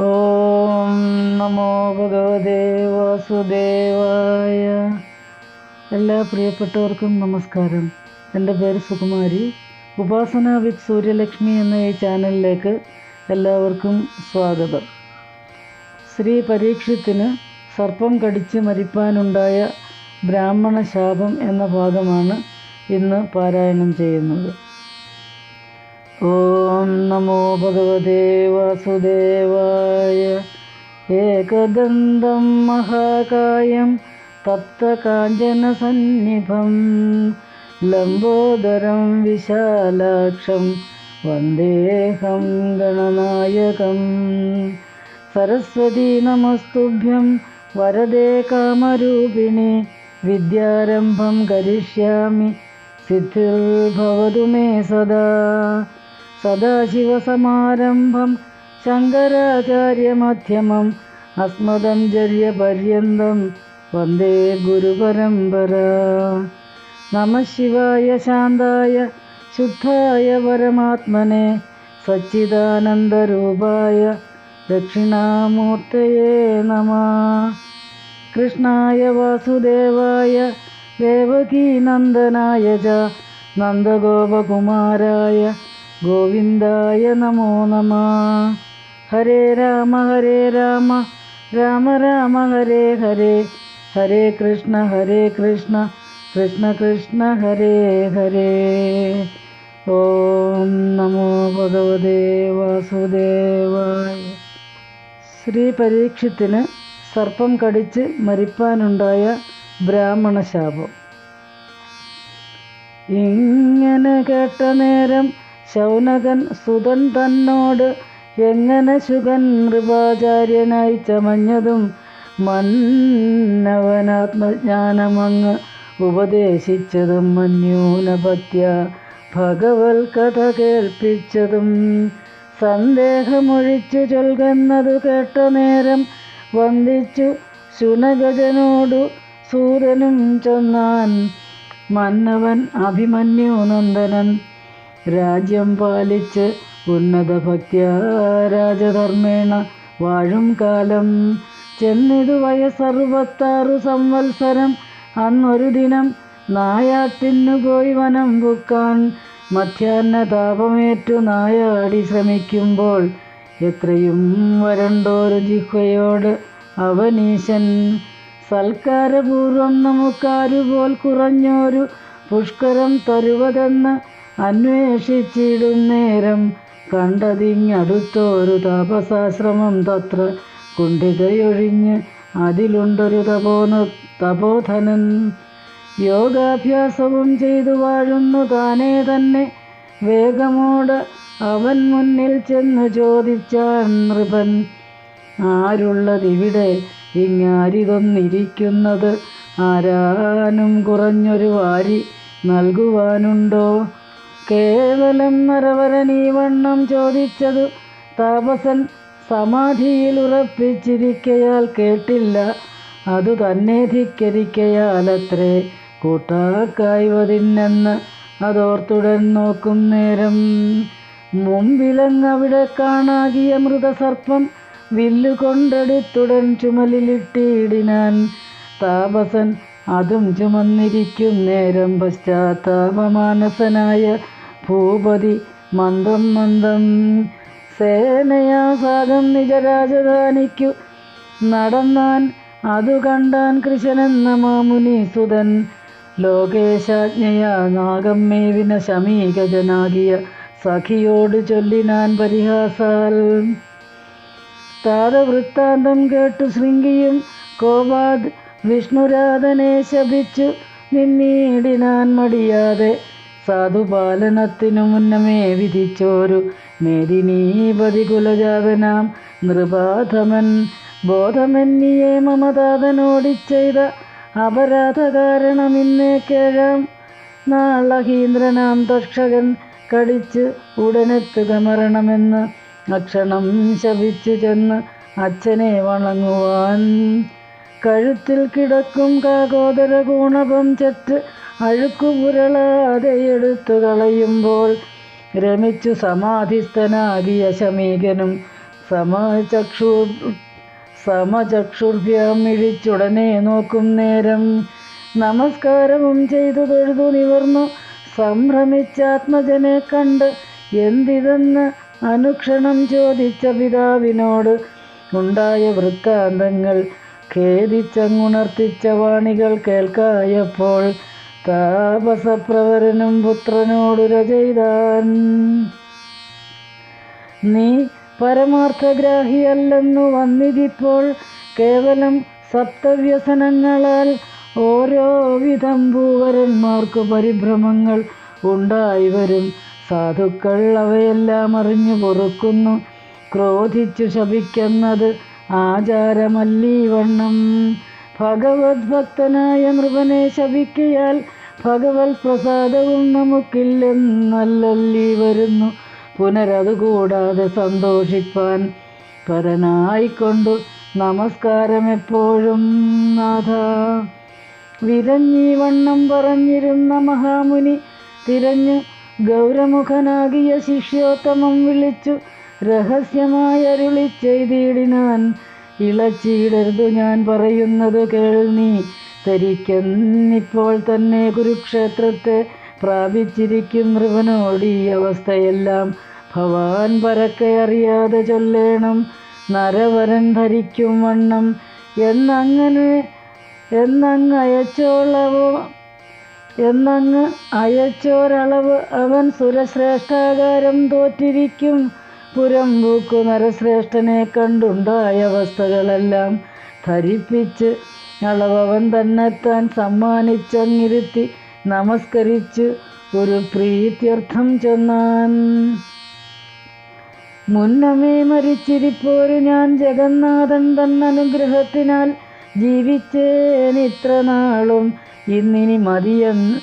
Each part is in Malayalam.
ഓം നമോ ഭഗവതേ വാസുദേവായ. എല്ലാ പ്രിയപ്പെട്ടവർക്കും നമസ്കാരം. എന്റെ പേര് സുകുമാരി. ഉപാസന വിത്ത് സൂര്യലക്ഷ്മി എന്ന ഈ ചാനലിലേക്ക് എല്ലാവർക്കും സ്വാഗതം. ശ്രീ പരീക്ഷത്തിന് സർപ്പം കടിച്ച് മരിപ്പാനുണ്ടായ ബ്രാഹ്മണ ശാപം എന്ന ഭാഗമാണ് ഇന്ന് പാരായണം ചെയ്യുന്നത്. ॐ नमो भगवते वासुदेवाय एकदन्तं महाकायं तप्तकाञ्जनसन्निभं लम्बोदरं विशालाक्षं वन्देहं गणनायकं सरस्वती नमस्तुभ्यं वरदे कामरूपिणि विद्यारम्भं करिष्यामि सिद्धिर्भवतु मे सदा സദാശിവസമാരംഭം ശങ്കരാചാര്യമധ്യമം അസ്മദഞ്ജര്യപര്യന്തം വന്ദേ ഗുരുപരമ്പര. നമ ശിവായ ശാന്തായ ശുദ്ധായ പരമാത്മനെ സച്ചിദാനന്ദരൂപായ ദക്ഷിണാമൂർത്തയേ നമ. കൃഷ്ണായ വാസുദേവായ ദേവകീനന്ദനായ ച നന്ദഗോപകുമാരായ ഗോവിന്ദായ നമോ നമ. ഹരേ രാമ ഹരേ രാമ. രാമ രാമ ഹരേ ഹരേ. ഹരേ കൃഷ്ണ ഹരേ കൃഷ്ണ. കൃഷ്ണ കൃഷ്ണ ഹരേ ഹരേ. ഓം നമോ ഭഗവതേ വാസുദേവായ. ശ്രീ പരീക്ഷത്തിന് സർപ്പം കടിച്ച് മരിപ്പാനുണ്ടായ ബ്രാഹ്മണ ശാപം ഇങ്ങനെ കേട്ട നേരം ശൗനകൻ സുതൻ തന്നോട് എങ്ങനെ ശുഗൻ നൃപാചാര്യനായി ചമഞ്ഞതും മന്നവനാത്മജ്ഞാനമങ്ങ് ഉപദേശിച്ചതും മന്യൂനപത്യ ഭഗവൽ കഥ കേൾപ്പിച്ചതും സന്ദേഹമൊഴിച്ചു ചൊൽകുന്നതു കേട്ട നേരം വന്ദിച്ചു ശുനഗജനോടു സൂര്യനും ചൊന്നാൻ മന്നവൻ അഭിമന്യു നന്ദനൻ രാജ്യം പാലിച്ച് ഉന്നത ഭക്യ രാജധർമ്മേണ വാഴും കാലം. ചെന്നിതു വയസ്സറുപത്താറു സംവത്സരം. അന്നൊരു ദിനം നായാട്ടിന്നു പോയി വനം പൂക്കാൻ. മധ്യാഹ്ന താപമേറ്റു നായാടി ശ്രമിക്കുമ്പോൾ എത്രയും വരണ്ടോരു ജിഹ്വയോട് അവനീശൻ. സൽക്കാരപൂർവം നമുക്കാരുപോൽ കുറഞ്ഞോരു പുഷ്കരം തരുവതെന്ന് അന്വേഷിച്ചിടും നേരം കണ്ടതിങ്ങടുത്തൊരു താപസാശ്രമം തത്ര കുണ്ഠിതയൊഴിഞ്ഞ് അതിലുണ്ടൊരു തപോന തപോധനൻ. യോഗാഭ്യാസവും ചെയ്തു വാഴുന്നു താനേ തന്നെ. വേഗമോട് അവൻ മുന്നിൽ ചെന്നു ചോദിച്ചാൻ നൃപൻ ആരുള്ളതിവിടെ? ഇങ്ങാരിതൊന്നിരിക്കുന്നത് ആരാനും കുറഞ്ഞൊരു വാരി നൽകുവാനുണ്ടോ? കേവലം നരവരനീ വണ്ണം ചോദിച്ചതു താപസൻ സമാധിയിൽ ഉറപ്പിച്ചിരിക്കയാൽ കേട്ടില്ല. അതു തന്നെ ധിക്കരിക്കയാലത്രേ. കൂട്ടാക്കായ്വതിന്നെന്ന് അതോർത്തുടൻ നോക്കും നേരം. മുമ്പിലങ്ങവിടെ കാണാകിയ മൃതസർപ്പം വില്ലുകൊണ്ടടുത്തുടൻ ചുമലിലിട്ടിടിനാൻ. താപസൻ അതും ചുമന്നിരിക്കും നേരം പശ്ചാത്താപമാനസനായ ഭൂപതി. മന്ദം മന്ദം സേനയാസാദം നിജരാജധാനിക്കു. നടന്നാൻ അതു കണ്ടാൻ കൃശനെന്ന മാമുനി സുതൻ ലോകേശാജ്ഞയ നാഗമ്മേവിന ശമീകജനാകിയ സഖിയോട് ചൊല്ലിനാൻ പരിഹാസാൽ. താരവൃത്താന്തം കേട്ടു ശൃംഗിയും കോപാദ് വിഷ്ണുരാധനെ ശപിച്ചു നിന്നീടിനാൻ മടിയാതെ സാധുപാലനത്തിനു മുന്നമേ വിധിച്ചോരു മേദിനീപതി കുലജാതനാം നൃപാധമൻ ബോധമെന്നിയെ മമതാതനോടിച്ചെയ്ത അപരാധ കാരണമിന്നേ കേഴാം. നാളഹീന്ദ്രനാം തക്ഷകൻ കടിച്ച് ഉടനെത്തുക മരണമെന്ന് അക്ഷണം ശപിച്ചു ചെന്ന് അച്ഛനെ വണങ്ങുവാൻ കഴുത്തിൽ കിടക്കും കാകോദര ഗുണപം ചെറ്റ് അഴുക്കുപുരളാതെ എടുത്തു കളയുമ്പോൾ രമിച്ചു സമാധിസ്ഥനാകിയ ശമീകനും സമചക്ഷു സമചക്ഷുർഭ്യം ഇഴിച്ചുടനെ നോക്കും നേരം. നമസ്കാരവും ചെയ്തു തൊഴുതു നിവർന്നു. സംഭ്രമിച്ചാത്മജനെ കണ്ട് എന്തിതെന്ന് അനുക്ഷണം ചോദിച്ച പിതാവിനോട്. ഉണ്ടായ വൃത്താന്തങ്ങൾ ഖേദിച്ചങ്ങുണർത്തിച്ച വാണികൾ കേൾക്കായപ്പോൾ താപസപ്രവരനും പുത്രനോടുര ചെയ്താൻ. നീ പരമാർത്ഥഗ്രാഹിയല്ലെന്നു വന്നിതിപ്പോൾ കേവലം സപ്തവ്യസനങ്ങളാൽ ഓരോ വിധം ഭൂവരന്മാർക്ക് പരിഭ്രമങ്ങൾ ഉണ്ടായി വരും. സാധുക്കൾ അവയെല്ലാം അറിഞ്ഞു പൊറുക്കുന്നു. ക്രോധിച്ചു ശപിക്കുന്നത് ആചാരമല്ലീ വണ്ണം. ഭഗവത് ഭക്തനായ നൃപനെ ശപിക്കയാൽ ഭഗവത് പ്രസാദവും നമുക്കില്ലെന്നല്ലല്ലീ വരുന്നു. പുനരതുകൂടാതെ സന്തോഷിപ്പാൻ പരനായിക്കൊണ്ടു നമസ്കാരം എപ്പോഴും നാഥ. വിരഞ്ഞീ വണ്ണം പറഞ്ഞിരുന്ന മഹാമുനി തിരഞ്ഞു ഗൗരമുഖനാകിയ ശിഷ്യോത്തമം വിളിച്ചു. രഹസ്യമായി അരുളി ചെയ്തിടിനാൻ ഇളച്ചിടരുത് ഞാൻ പറയുന്നത് കേൾനി നീ. ധരിക്കുന്നിപ്പോൾ തന്നെ കുരുക്ഷേത്രത്തെ പ്രാപിച്ചിരിക്കും നൃപനോട് ഈ അവസ്ഥയെല്ലാം. ഭവാൻ പരക്കെ അറിയാതെ ചൊല്ലേണം നരവരൻ ധരിക്കും വണ്ണം. എന്നങ്ങനെ എന്നങ്ങ് അയച്ചോളവോ എന്നങ്ങ് അയച്ചോരളവ് അവൻ സുരശ്രേഷ്ഠാകാരം തോറ്റിരിക്കും. പുരം പൂക്കു നരശ്രേഷ്ഠനെ കണ്ടുണ്ടായ അവസ്ഥകളെല്ലാം ധരിപ്പിച്ച് അളവവൻ തന്നെത്താൻ സമ്മാനിച്ചങ്ങിരുത്തി നമസ്കരിച്ച് ഒരു പ്രീത്യർത്ഥം ചെന്നാൻ. മുന്നമേ മരിച്ചിരിപ്പോരു ഞാൻ ജഗന്നാഥൻ തന്നനുഗ്രഹത്തിനാൽ ജീവിച്ചേനിത്ര നാളും ഇന്നിനി മതിയെന്ന്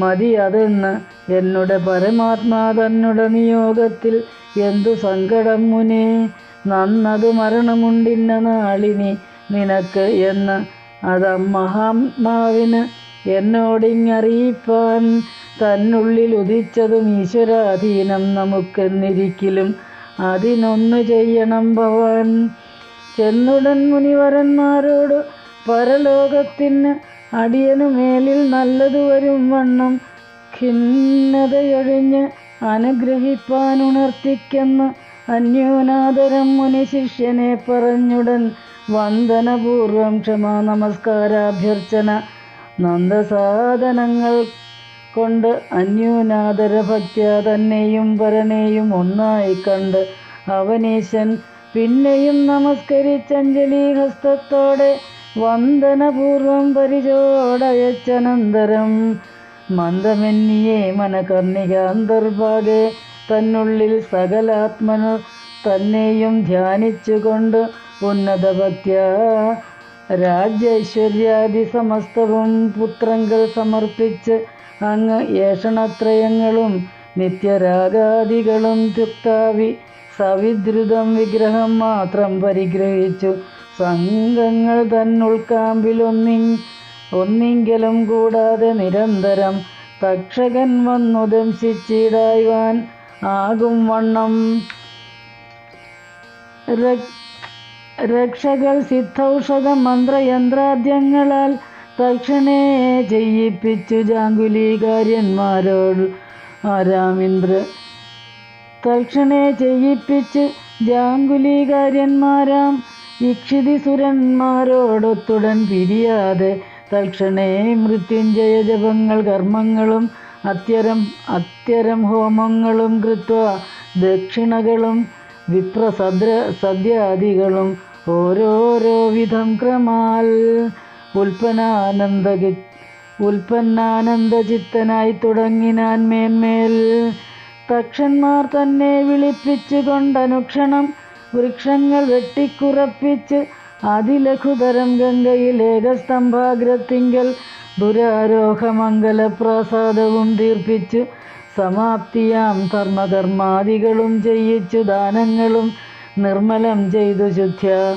മതി അതെന്ന് എന്നുടെ പരമാത്മാ തന്നുടെ നിയോഗത്തിൽ എന്തു സങ്കടം മുനെ? നന്നതു മരണമുണ്ടിന്ന നാളിനി നിനക്ക് എന്ന്. അത് മഹാത്മാവിന് എന്നോടിങ്ങറിയിപ്പാൻ തന്നുള്ളിൽ ഉദിച്ചതും ഈശ്വരാധീനം നമുക്കെന്നിരിക്കലും. അതിനൊന്നു ചെയ്യണം ഭവാൻ. ചെന്നുടൻ മുനിവരന്മാരോട് പരലോകത്തിന് അടിയനു മേലിൽ നല്ലതു വരും വണ്ണം ഖിന്നതയൊഴിഞ്ഞ് അനുഗ്രഹിപ്പാനുണർത്തിക്കെന്ന് അന്യോനാദരം മുനി ശിഷ്യനെ പറഞ്ഞുടൻ വന്ദനപൂർവം ക്ഷമാ നമസ്കാരാഭ്യർച്ചന. നന്ദസാധനങ്ങൾ കൊണ്ട് അന്യോനാദര ഭക്ത്യ തന്നെയും പരനെയും ഒന്നായി കണ്ട് അവനീശൻ പിന്നെയും നമസ്കരിച്ചഞ്ജലി ഹസ്തത്തോടെ വന്ദനപൂർവം പരിചോടയച്ചനന്തരം മന്ദമെന്നിയെ മനകർണിക അന്തർഭാഗെ തന്നുള്ളിൽ സകലാത്മനു തന്നെയും ധ്യാനിച്ചുകൊണ്ട് ഉന്നത ഭക്ത്യ രാജ്യൈശ്വര്യാദി സമസ്തവും പുത്രങ്ങൾ സമർപ്പിച്ച് അങ്ങ് ഏഷണത്രയങ്ങളും നിത്യരാഗാദികളും ത്യുക്താവി സവിദ്രുതം വിഗ്രഹം മാത്രം പരിഗ്രഹിച്ചു സംഘങ്ങൾ തന്നുൾക്കാമ്പിൽ ഒന്നി ഒന്നിങ്കലും കൂടാതെ നിരന്തരം തക്ഷകൻ വന്നു ദംശിച്ചിടായ്വാൻ ആകും വണ്ണം. രക്ഷകൾ സിദ്ധൌഷധ മന്ത്രയന്ത്രാദ്യങ്ങളാൽ തക്ഷണേ ചെയ്യിപ്പിച്ചു ജാങ്കുലീകാര്യന്മാരോട്. ആരാമിന്ദ്ര തക്ഷണേ ചെയ്യിപ്പിച്ച് ജാങ്കുലീകാര്യന്മാരാം ഇക്ഷിതിസുരന്മാരോടൊത്തുടൻ പിരിയാതെ തൽക്ഷണേ മൃത്യുഞ്ജയ ജപങ്ങൾ കർമ്മങ്ങളും അത്യരം അത്യരം ഹോമങ്ങളും കൃത്വ ദക്ഷിണകളും വിപ്രസദ്ര സദ്യാദികളും ഓരോരോ വിധം ക്രമാൽ ഉൽപ്പന്നാനന്ദ ഉൽപ്പന്നാനന്ദചിത്തനായി തുടങ്ങിനാൻ മേന്മേൽ. തക്ഷന്മാർ തന്നെ വിളിപ്പിച്ചുകൊണ്ടനുക്ഷണം വൃക്ഷങ്ങൾ വെട്ടിക്കുറപ്പിച്ച് അതിലഘുതരം ഗംഗയിൽ ഏകസ്തംഭാഗ്രത്തിങ്കൽ ദുരാരോഹമംഗലപ്രാസാദവും തീർപ്പിച്ചു സമാപ്തിയാം ധർമ്മകർമാദികളും ചെയ്യിച്ചു ദാനങ്ങളും നിർമ്മലം ചെയ്തു ശുദ്ധ്യ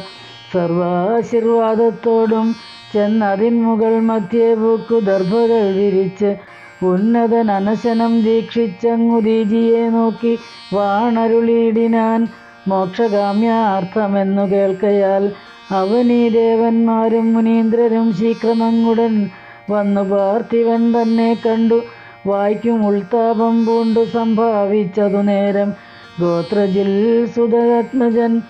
സർവാശീർവാദത്തോടും ചെന്നതിൻമുകൾ മധ്യേ പൂക്കു ദർഭകൾ വിരിച്ച് ഉന്നതൻ അനശനം ദീക്ഷിച്ചങ്ങുദീജിയെ നോക്കി വാണരുളിയിടിനാൻ മോക്ഷകാമ്യാർത്ഥമെന്നു കേൾക്കയാൽ അവനീ ദേവന്മാരും മുനീന്ദ്രരും ശീക്രമങ്ങുടൻ വന്നു പാർത്ഥിവൻ തന്നെ കണ്ടു. വായിക്കും ഉൾത്താപം പൂണ്ടു സംഭാവിച്ചതു നേരം. ഗോത്രജിൽ സുതരത്മജൻ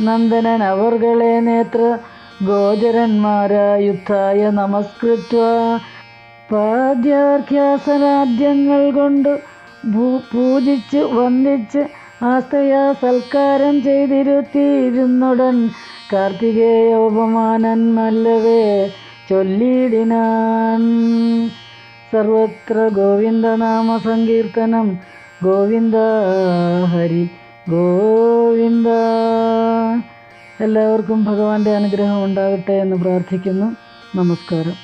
നന്ദനൻ അവർകളെ നേത്ര ഗോചരന്മാരായുദ്ധായ നമസ്കൃത്വ. പാദ്യാർഖ്യാസരാദ്യങ്ങൾ കൊണ്ട് പൂജിച്ച് വന്ദിച്ച് ആസ്തയാ സൽക്കാരം ചെയ്തിരുത്തിയിരുന്നുടൻ കാർത്തികേയോപമാനൻ മല്ലവേ ചൊല്ലിയിടിനാൻ. സർവത്ര ഗോവിന്ദനാമ സങ്കീർത്തനം ഗോവിന്ദ ഹരി ഗോവിന്ദ. എല്ലാവർക്കും ഭഗവാന്റെ അനുഗ്രഹം ഉണ്ടാകട്ടെ എന്ന് പ്രാർത്ഥിക്കുന്നു. നമസ്കാരം.